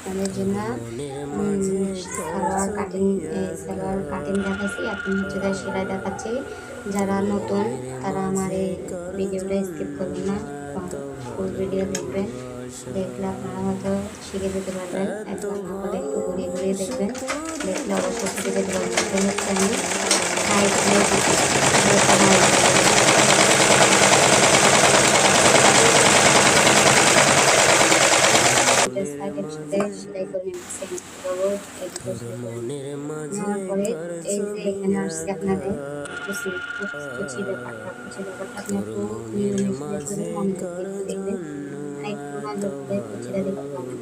আপনাদের জন্য salwar cutting salwar cutting দেখাচ্ছি, এখন হচ্ছে তাই সেলাই দেখাচ্ছি। যারা নতুন, তারা আমার এই ভিডিওটা স্কিপ করবেন না ফুল ভিডিও দেখবেন। দেখলে আপনারা হয়তো শিখে যেতে পারবেন। একদম একটু ঘুরিয়ে ঘুরিয়ে দেখবেন। দেখলে অবশ্যই শিখে যেতে পারবেন। হচ্ছে আমি হাইট সাইডের সাথে সেলাই করে নিচ্ছি রোবট এদিকে নেওয়ার পরে এই যে এখানে আসছে আপনাদের কুচি কুচি ব্যাপারটা কুচি ব্যাপারটা আপনি একটু মিশে করতে দেখবেন একটু নজর করে কুচিটা দেখতে পাবেন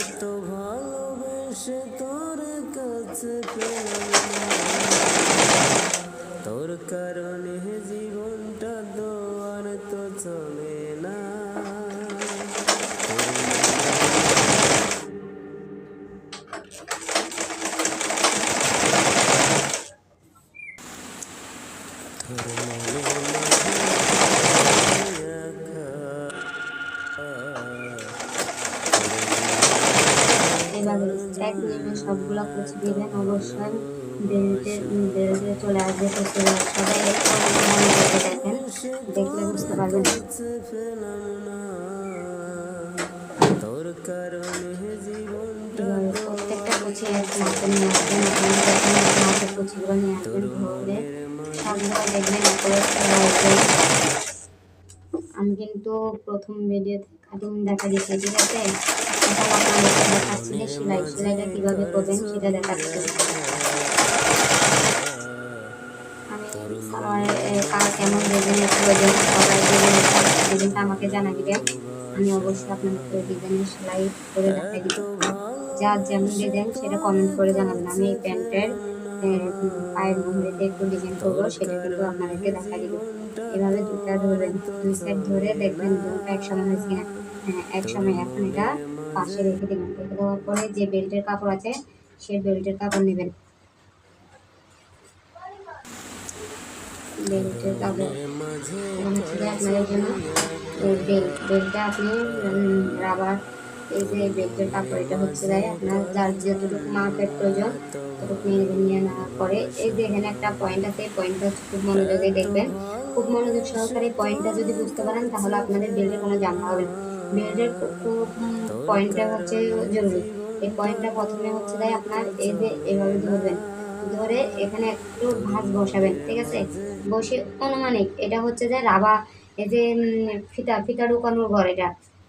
এত ভালোবেসে তোর কাছে তোর কারণে এক প্রত্যেকটা কুচি মাপে নিয়ে আসবেন কুচিগুলো নিয়ে আসবেন ধরে আমি কিন্তু প্রথম ভিডিওতে কাটিং দেখা দিচ্ছি ঠিক আছে? এখন আপনাদেরকে দেখাচ্ছি যে সেলাই। সেলাইটা কীভাবে করবেন সেটা দেখাচ্ছি। আমি সালোয়ারের কেমন ডিজাইনের প্রয়োজন, সবাই ডিজাইনটা আমাকে জানা দিবেন আমি অবশ্যই আপনাদেরকে ডিজাইনের সেলাই করে দেখাই দিব যার যেমন ডিজাইন সেটা কমেন্ট করে জানাবেন আমি এই প্যান্টের পায়ের মুহুরিতে একটু ডিজাইন করব, সেটা কিন্তু আপনাদেরকে দেখাই দিব। এভাবে দুটা ধরবেন, দুই সাইড ধরে দেখবেন দুটো একসঙ্গে হয়েছে কিনা। হ্যাঁ একসঙ্গে এখন এটা পাশে রেখে দেবেন। রেখে দেওয়ার পরে যে বেল্টের কাপড় আছে সেই বেল্টের কাপড় নেবেন। বেল্টের কাপড়। আপনাদের জন্য বেল্ট বেল্টটা আপনি রাবার, এই যে বেল্টের কাপড়, এটা হচ্ছে আপনার যার যতটুকু মাপের প্রয়োজন ততটুকু নিয়ে নেওয়ার পরে এই যে এখানে একটা পয়েন্ট আছে পয়েন্টটা খুব মনোযোগে দেখবেন। খুব মনোযোগ সহকারে পয়েন্টটা যদি বুঝতে পারেন, তাহলে আপনাদের বেল্টের কোনো জামা হবে না। বেল্টের পয়েন্টটা হচ্ছে জরুরি। এই পয়েন্টটা প্রথমে হচ্ছে তাই আপনার এই যে এভাবে ধরবেন। ধরে এখানে একটু ভাঁজ বসাবেন, ঠিক আছে? বসে অনুমানিক, এটা হচ্ছে যে রাবা, এই যে ফিতা ফিতা ঢুকানোর ঘর এটা।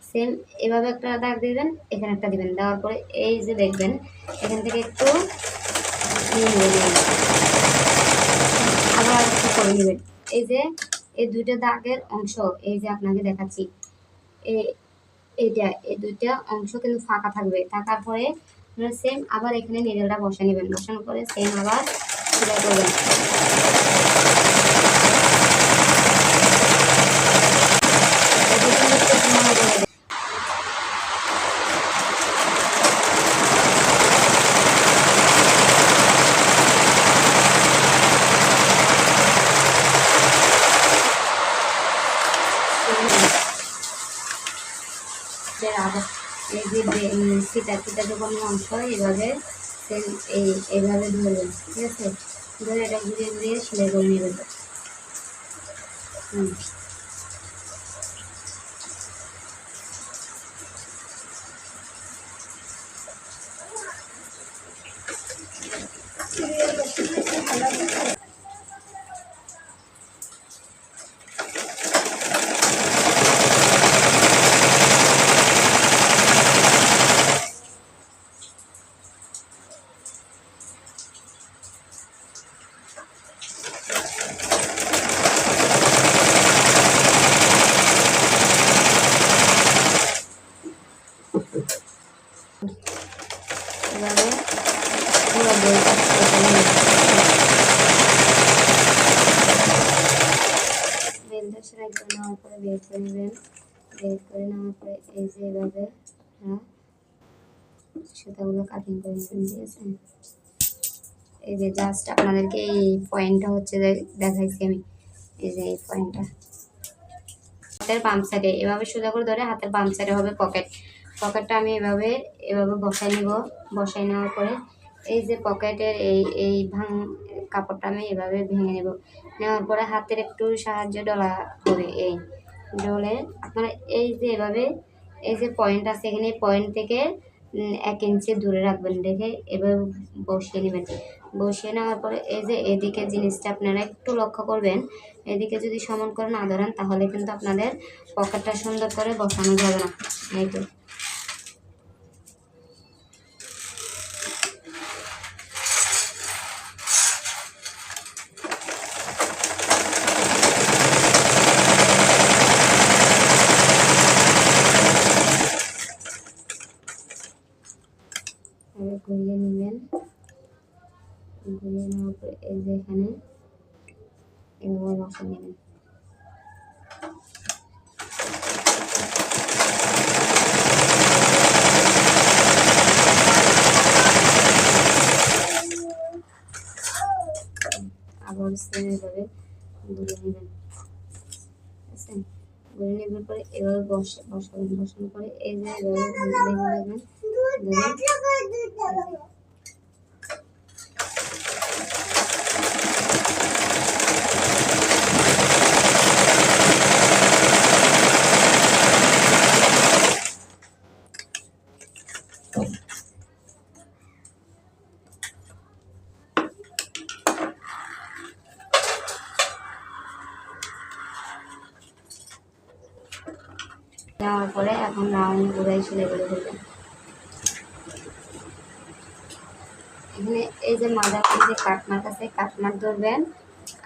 সেম এভাবে একটা দাগ দিবেন এখানে একটা দিবেন। দেওয়ার পরে এই যে দেখবেন, এখান থেকে একটু আবার একটু করে নেবেন। এই যে, এই দুইটা দাগের অংশ, এই যে আপনাকে দেখাচ্ছি এই এইটা, এই দুইটা অংশ কিন্তু ফাঁকা থাকবে। থাকার পরে সেম আবার এখানে নেডেলটা বসে নেবেন। বসানোর পরে সেম আবার সেলাই করবেন এদিকে একটু মনে করে দেবেন। যে আবার এই যে বে- উম, ফিতা ফিতা যখন অংশ এইভাবে এইভাবে ধরবেন ঠিক আছে? ধরে এটা ঘুরিয়ে ঘুরিয়ে সেলাই করে নেবেন হুম। বের করে নেওয়ার পরে এই যে এভাবে হ্যাঁ? সুতাগুলো কাটিং করে ঠিক আছে? এই যে জাস্ট আপনাদেরকে এই পয়েন্টটা হচ্ছে দেখাইছি আমি। এই যে এই পয়েন্টটা হাতের বাম সাইডে এভাবে সোজা করে ধরে হাতের বাম সাইডে হবে পকেট পকেটটা আমি এভাবে এভাবে বসাই নিব। বসাই নেওয়ার পরে এই যে পকেটের এই এই ভাঙ, কাপড়টা আমি এভাবে ভেঙে নেব। নেওয়ার পরে হাতের একটু সাহায্য ডলা হবে, এই। ডলে আপনারা এই যে এভাবে, এই যে পয়েন্ট আছে এখানে পয়েন্ট থেকে এক ইঞ্চি দূরে রাখবেন, দেখে এভাবে বসিয়ে নেবেন। বসিয়ে নেওয়ার পরে এই যে এদিকে জিনিসটা আপনারা একটু লক্ষ্য করবেন, এদিকে যদি সমান করে না ধরেন, তাহলে কিন্তু আপনাদের পকেটটা সুন্দর করে বসানো যাবে না। এই তো এভাবে ঘুরিয়ে নেবেন এই যে এখানে এভাবে বসে নেবেন। আবার সেম এভাবে ঘুরিয়ে নেবেন ঠিক নেবার পরে এভাবে বসে বসাবেন। বসানোর এই যে এভাবে নেবেন। নেওয়ার পরে এখন রাউন্ড ঘুরাই সেলাই করে এখানে এই যে মাদার যে কাটমার্ক আছে, কাটমার্ক ধরবেন,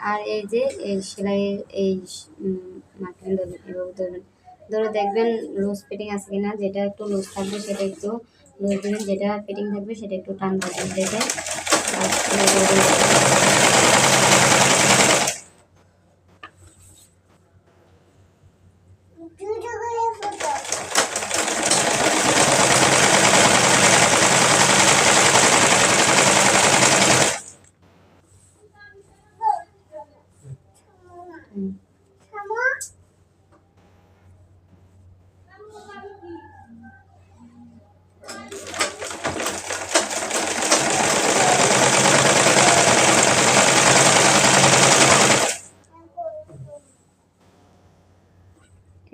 আর এই যে এই সেলাইয়ের এই মার্কিং ধরবেন, এভাবে ধরবেন। ধরে দেখবেন লুজ ফিটিং আছে কিনা, যেটা একটু লুজ থাকবে সেটা একটু লুজ দেবেন, যেটা ফিটিং থাকবে সেটা একটু টান দেবেন দেখে আর সেলাই করে দেবেন। হুম।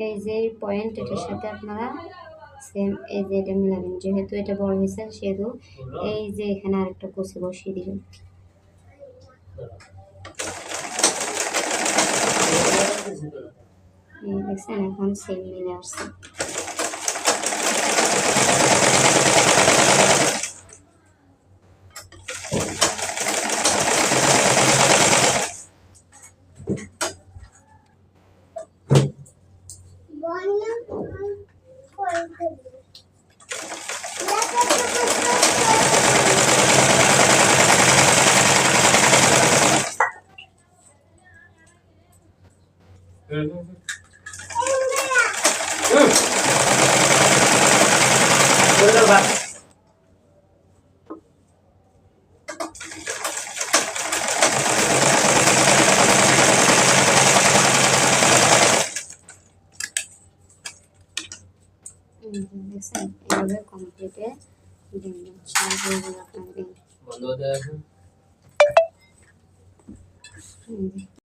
এই যে পয়েন্ট এটার সাথে আপনারা সেম এই যে এটা মিলাবেন। যেহেতু এটা বড় হয়েছে, সেহেতু এই যে এখানে আরেকটা কুচি বসিয়ে এই দেখছেন, এখন সেম মিলে আসছে এই যে দেখছেন এভাবে কমপ্লিটে দিন আপনাদের বন্ধ হতে এখন এই যে